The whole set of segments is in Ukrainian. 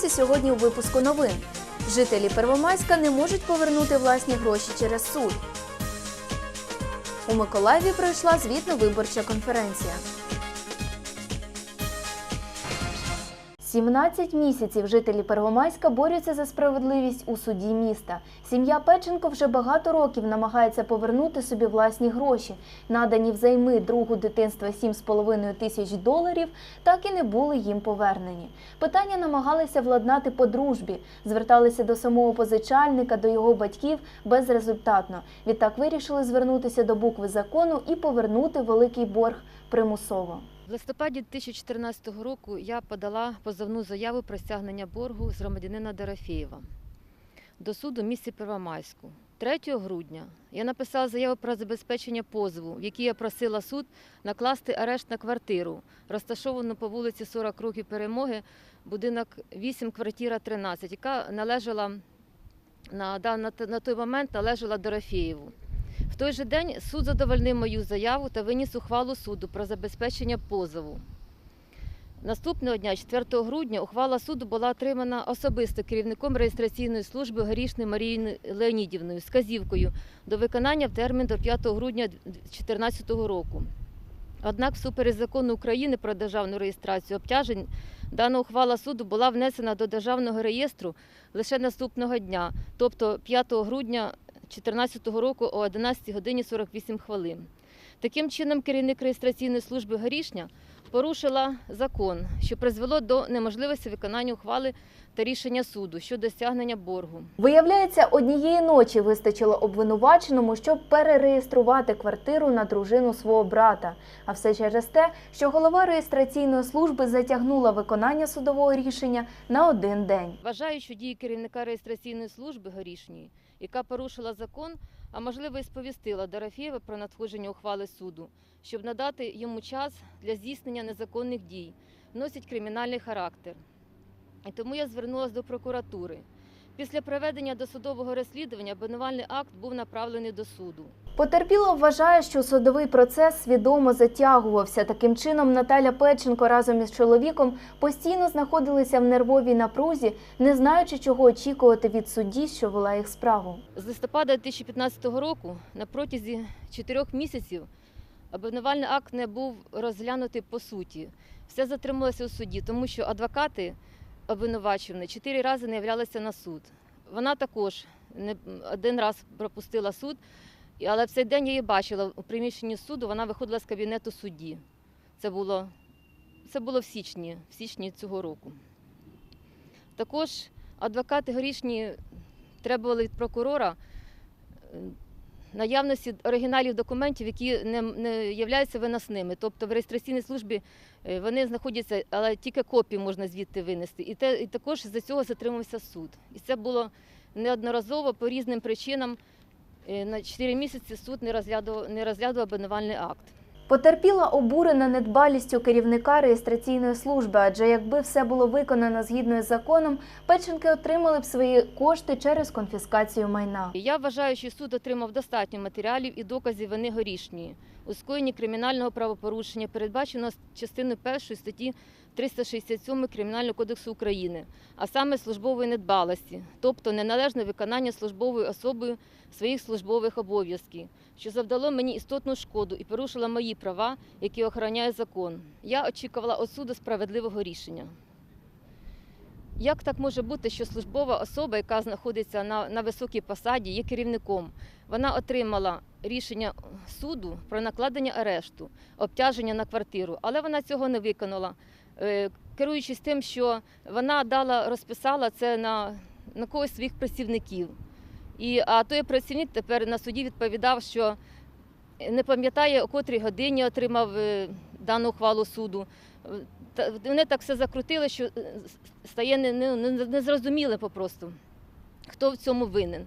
Подробиці сьогодні у випуску новин. Жителі Первомайська не можуть повернути власні гроші через суд. У Миколаєві пройшла звітно-виборча конференція. 17 місяців жителі Первомайська борються за справедливість у суді міста. Сім'я Печенко вже багато років намагається повернути собі власні гроші. Надані взайми другу дитинства 7,5 тисяч доларів так і не були їм повернені. Питання намагалися владнати по дружбі, зверталися до самого позичальника, до його батьків безрезультатно. Відтак вирішили звернутися до букви закону і повернути великий борг примусово. В листопаді 2014 року я подала позовну заяву про стягнення боргу з громадянина Дорофєєва до суду місті Первомайську. 3 грудня я написала заяву про забезпечення позову, в якій я просила суд накласти арешт на квартиру, розташовану по вулиці 40 років перемоги, будинок 8, квартира 13, яка належала на, на, на той момент належала Дорофєєву. В той же день суд задовольнив мою заяву та виніс ухвалу суду про забезпечення позову. Наступного дня, 4 грудня, ухвала суду була отримана особисто керівником реєстраційної служби Горішною Марією Леонідівною з казівкою до виконання в термін до 5 грудня 2014 року. Однак, всупереч закону України про державну реєстрацію обтяжень, дана ухвала суду була внесена до державного реєстру лише наступного дня, тобто 5 грудня 2014 року о 11 годині 48 хвилин. Таким чином, керівник реєстраційної служби Горішня порушила закон, що призвело до неможливості виконання ухвали та рішення суду щодо стягнення боргу. Виявляється, однієї ночі вистачило обвинуваченому, щоб перереєструвати квартиру на дружину свого брата. А все через те, що голова реєстраційної служби затягнула виконання судового рішення на один день. Вважаю, що дії керівника реєстраційної служби Горішньої, яка порушила закон, а можливо і сповістила Дорофєва про надходження ухвали суду, щоб надати йому час для здійснення незаконних дій, носить кримінальний характер. І тому я звернулася до прокуратури. Після проведення досудового розслідування обвинувальний акт був направлений до суду. Потерпіла вважає, що судовий процес свідомо затягувався. Таким чином, Наталя Печенко разом із чоловіком постійно знаходилися в нервовій напрузі, не знаючи, чого очікувати від судді, що вела їх справу. З листопада 2015 року на протязі чотирьох місяців обвинувальний акт не був розглянутий по суті. Все затрималося у суді, тому що адвокати обвинувачуваної чотири рази не являлися на суд. Вона також не один раз пропустила суд, але в цей день я її бачила у приміщенні суду. Вона виходила з кабінету судді. Це було, це було в січні, в січні цього року. Також адвокати горішні требували від прокурора е, наявності оригіналів документів, які не, не являються виносними. Тобто в реєстраційній службі е, вони знаходяться, але тільки копії можна звідти винести. І, те, і також за цього затримався суд. І це було неодноразово по різним причинам. Е, На 4 місяці суд не розглядував, не розглядував обвинувальний акт. Потерпіла обурена недбалістю керівника реєстраційної служби, адже якби все було виконано згідно із законом, Печенки отримали б свої кошти через конфіскацію майна. Я вважаю, що суд отримав достатньо матеріалів і доказів вини горішньої у скоєнні кримінального правопорушення, передбаченого частиною 1 статті 367 Кримінального кодексу України, а саме службової недбалості, тобто неналежне виконання службовою особою своїх службових обов'язків, що завдало мені істотну шкоду і порушило мої права, які охороняє закон. Я очікувала від суду справедливого рішення. Як так може бути, що службова особа, яка знаходиться на, на високій посаді, є керівником, вона отримала рішення суду про накладення арешту, обтяження на квартиру, але вона цього не виконала, керуючись тим, що вона дала, розписала це на, на когось своїх працівників. І, а той працівник тепер на суді відповідав, що не пам'ятає, о котрій годині отримав е, дану ухвалу суду. Е, вони так все закрутили, що е, стає не- не- не- незрозуміле попросту, хто в цьому винен.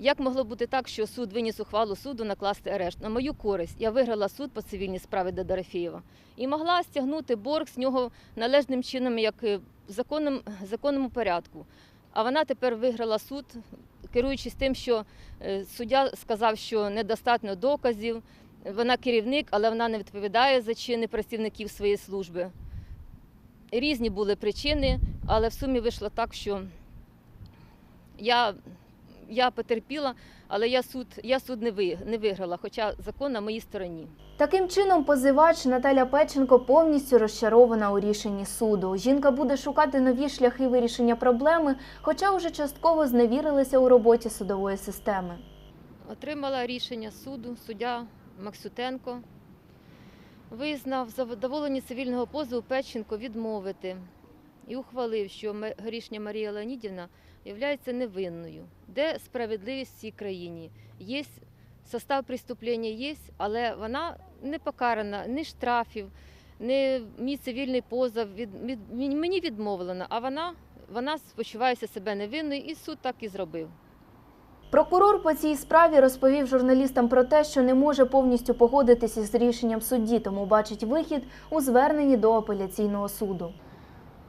Як могло бути так, що суд виніс ухвалу суду накласти арешт на мою користь? Я виграла суд по цивільній справі до Дорофєєва і могла стягнути борг з нього належним чином, як в законному, законному порядку. А вона тепер виграла суд, керуючись тим, що е, суддя сказав, що недостатньо доказів. Вона керівник, але вона не відповідає за чини працівників своєї служби. Різні були причини, Але в сумі вийшло так, що я, я потерпіла, але я суд, я суд не, ви, не виграла, хоча закон на моїй стороні. Таким чином, позивач Наталя Печенко повністю розчарована у рішенні суду. Жінка буде шукати нові шляхи вирішення проблеми, хоча вже частково зневірилася у роботі судової системи. Отримала рішення суду, суддя Максютенко. Визнав задоволення цивільного позову Печенко відмовити і ухвалив, що Горішня Марія Леонідівна є невинною. Де справедливість в цій країні? Є состав преступлення, є, але вона не покарана, ні штрафів, ні мій цивільний позов від, від, мені відмовлено, а вона, вона почувається себе невинною, і суд так і зробив. Прокурор по цій справі розповів журналістам про те, що не може повністю погодитися з рішенням судді, тому бачить вихід у зверненні до апеляційного суду.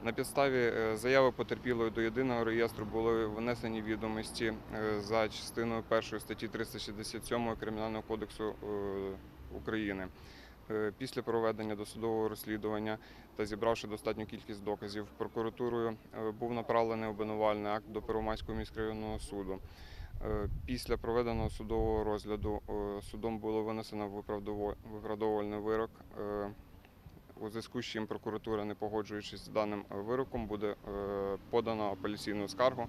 На підставі е, заяви потерпілої до єдиного реєстру були внесені відомості е, за частиною 1 статті 367 Кримінального кодексу е, України. Після проведення досудового розслідування та зібравши достатню кількість доказів, прокуратурою був направлений обвинувальний акт до Первомайського міськрайонного суду. Після проведеного судового розгляду судом було винесено виправдовувальний вирок. У зв'язку з чим прокуратура, не погоджуючись з даним е, вироком, буде е, подано апеляційну скаргу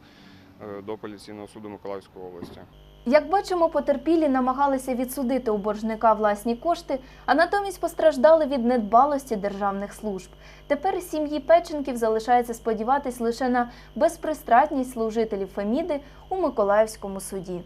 е, до апеляційного суду Миколаївської області. Як бачимо, потерпілі намагалися відсудити у боржника власні кошти, а натомість постраждали від недбалості державних служб. Тепер сім'ї Печенків залишається сподіватись лише на безпристратність служителів Феміди у Миколаївському суді.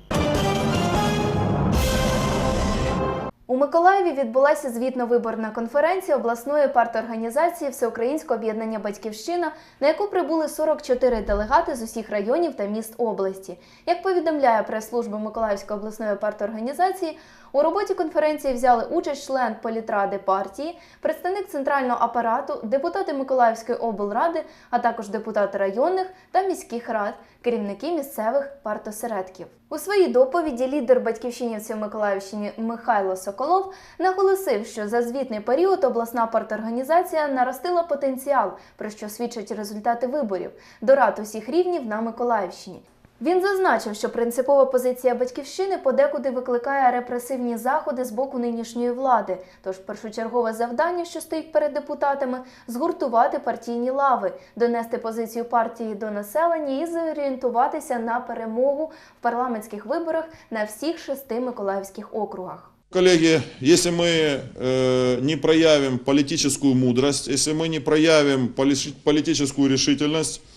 У Миколаєві відбулася звітно-виборна конференція обласної парторганізації Всеукраїнського об'єднання Батьківщина, на яку прибули 44 делегати з усіх районів та міст області. Як повідомляє прес-служба Миколаївської обласної парторганізації, у роботі конференції взяли участь член політради партії, представник центрального апарату, депутати Миколаївської облради, а також депутати районних та міських рад, керівники місцевих партосередків. У своїй доповіді лідер батьківщинівців Миколаївщині Михайло Соколов наголосив, що за звітний період обласна парторганізація наростила потенціал, про що свідчать результати виборів до рад усіх рівнів на Миколаївщині. Він зазначив, що принципова позиція батьківщини подекуди викликає репресивні заходи з боку нинішньої влади. Тож першочергове завдання, що стоїть перед депутатами, згуртувати партійні лави, донести позицію партії до населення і зорієнтуватися на перемогу в парламентських виборах на всіх шести миколаївських округах. Коллеги, если мы э, не проявим политическую мудрость, если мы не проявим полиш- политическую решительность, э,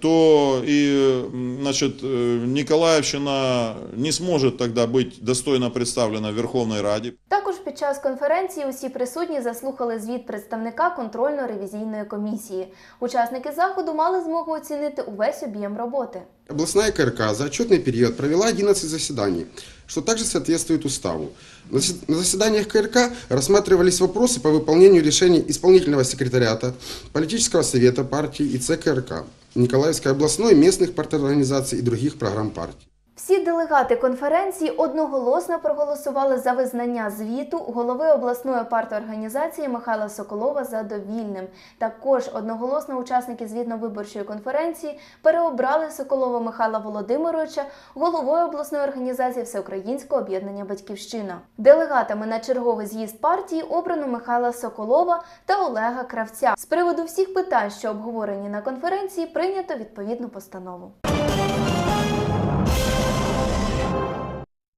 то и значит, э, Николаевщина не сможет тогда быть достойно представлена в Верховной Раді. Також під час конференції усі присутні заслухали звіт представника контрольно-ревізійної комісії. Учасники заходу мали змогу оцінити увесь об'єм роботи. Областная КРК за отчетный период провела 11 заседаний, что также соответствует уставу. На зас- на заседаниях КРК рассматривались вопросы по выполнению решений исполнительного секретариата, политического совета партии и ЦКРК, Николаевской областной, местных парторганизаций и других программ партии. Всі делегати конференції одноголосно проголосували за визнання звіту голови обласної парторганізації Михайла Соколова задовільним. Також одноголосно учасники звітно-виборчої конференції переобрали Соколова Михайла Володимировича головою обласної організації Всеукраїнського об'єднання Батьківщина. Делегатами на черговий з'їзд партії обрано Михайла Соколова та Олега Кравця. З приводу всіх питань, що обговорені на конференції, прийнято відповідну постанову.